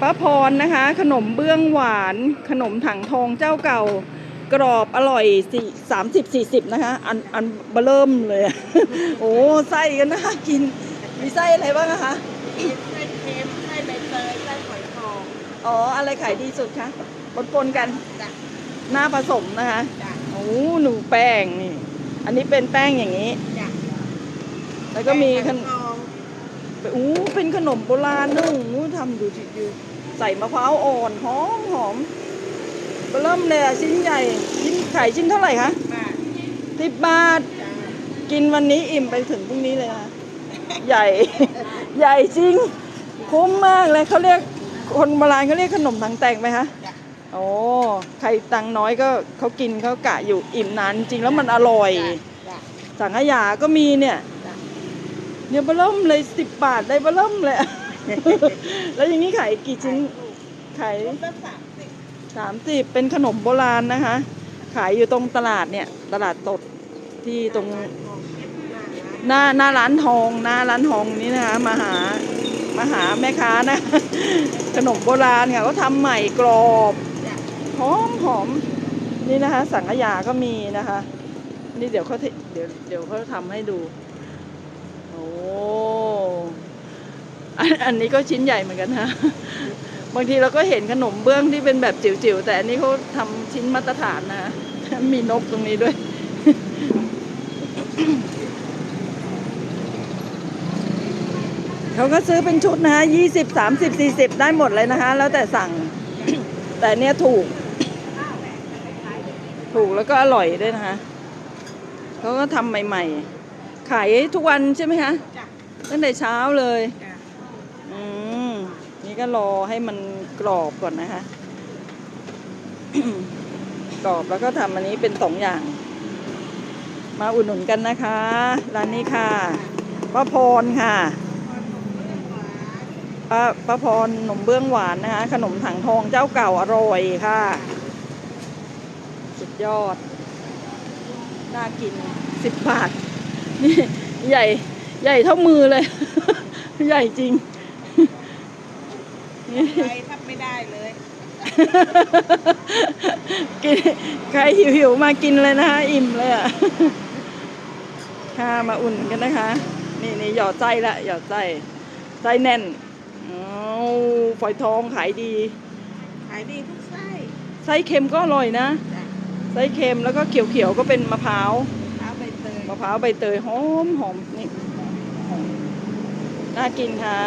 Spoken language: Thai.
ป้าพรนะคะ ขนมเบื้องหวาน ขนมถังทองเจ้าเก่า กรอบอร่อยสี่สามสิบสี่สิบนะคะ อันอันเบอร์เริ่มเลยอะโอ้ไส้กันนะคะกิน มีไส้อะไรบ้างอะคะมีไส้เค็มไส้ใบเตยไส้ฝอยทองอ๋อ อะไรขายดีสุดคะปนปนๆกันจ้ะหน้าผสมนะคะจ้ะโอ้หนูแป้งนี่ อันนี้เป็นแป้งอย่างนี้ จ้ะแล้วก็มีขฝนอ ยทองอู้เป็นขนมโบราณนะอู้ทำดูดิดูใส่มะพร้าวอ่อนหอมหอมเริ่มเลยอะชิ้นใหญ่ชิ้นไข่ชิ้นเท่าไหร่คะบาทสิบบาทจ้ะกินวันนี้อิ่มไปถึงพรุ่งนี้เลยนะใหญ่ ใหญ่จริง คุ้มมากเลยเขาเรียกคนโบราณเขาเรียกขนมถังแตกไหมคะจ้ะโอ้ใครตังค์น้อยก็เขากินเขากะอยู่อิ่มนานจริงแล้วมันอร่อยจ้ะสังขยาก็มีเนี่ยจ้ะ เนี่ยเบะเริ่มเลยสิบบาทได้เบะเริ่มเลย แล้วอย่างนี้ขายกี่ชิ้นขายสามสิบเป็นขนมโบราณนะคะ ขายอยู่ตรงตลาดเนี่ย ตลาดสดที่ตรงหน้าหน้าร้านทองหน้าร้านทองนี้นะคะ มาหามาหาแม่ค้านะ ขนมโบราณค่ะก็ทำใหม่กรอบหอมหอมนี่นะคะ สังขยาก็มีนะคะ นี่เดี๋ยวเขาเดี๋ยวเดี๋ยวเขาทำให้ดู โอ้ อันนี้ก็ชิ้นใหญ่เหมือนกันนะบางทีเราก็เห็นขนมเบื้องที่เป็นแบบจิ๋วๆแต่อันนี้เขาทำชิ้นมาตรฐานนะมีนกตรงนี้ด้วยเขาก็ซื้อเป็นชุดนะคะยี่สิบสามสิบสี่สิบได้หมดเลยนะคะ แล้วแต่สั่ง แต่เนี้ยถูก ถูกแล้วก็อร่อยด้วยนะคะ เขาก็ทำใหม่ ๆ ขายทุกวันใช่ไหมคะ ตั้งแต่เช้าเลย นี่ก็รอให้มันกรอบก่อนนะคะ กรอบแล้วก็ทำอันนี้เป็นสองอย่าง มาอุดหนุนกันนะคะ ร้านนี้ค่ะป้าพรค่ะป้าป้าพรขนมเบื้องหวานนะคะ ขนมถังทองเจ้าเก่าอร่อยค่ะ สุดยอด น่ากินสิบบาท นี่ ใหญ่ ใหญ่เท่ามือเลย ใหญ่จริง นี่ใครทับไม่ได้เลย กินใครหิวๆมากินเลยนะคะอิ่มเลยอะ ค่ะมาอุ่นกันนะคะ นี่นี่หยอดไส้ละหยอดไส้ไส้แน่นอ้าวฝอยทองขายดี ขายดีทุกไส้ไส้เค็มก็อร่อยนะ จ้ะไส้เค็มแล้วก็เขียวๆก็เป็นมะพร้าว เท้าใบเตยมะพร้าวใบเตยหอมหอมนี่หอมน่ากินค่ะ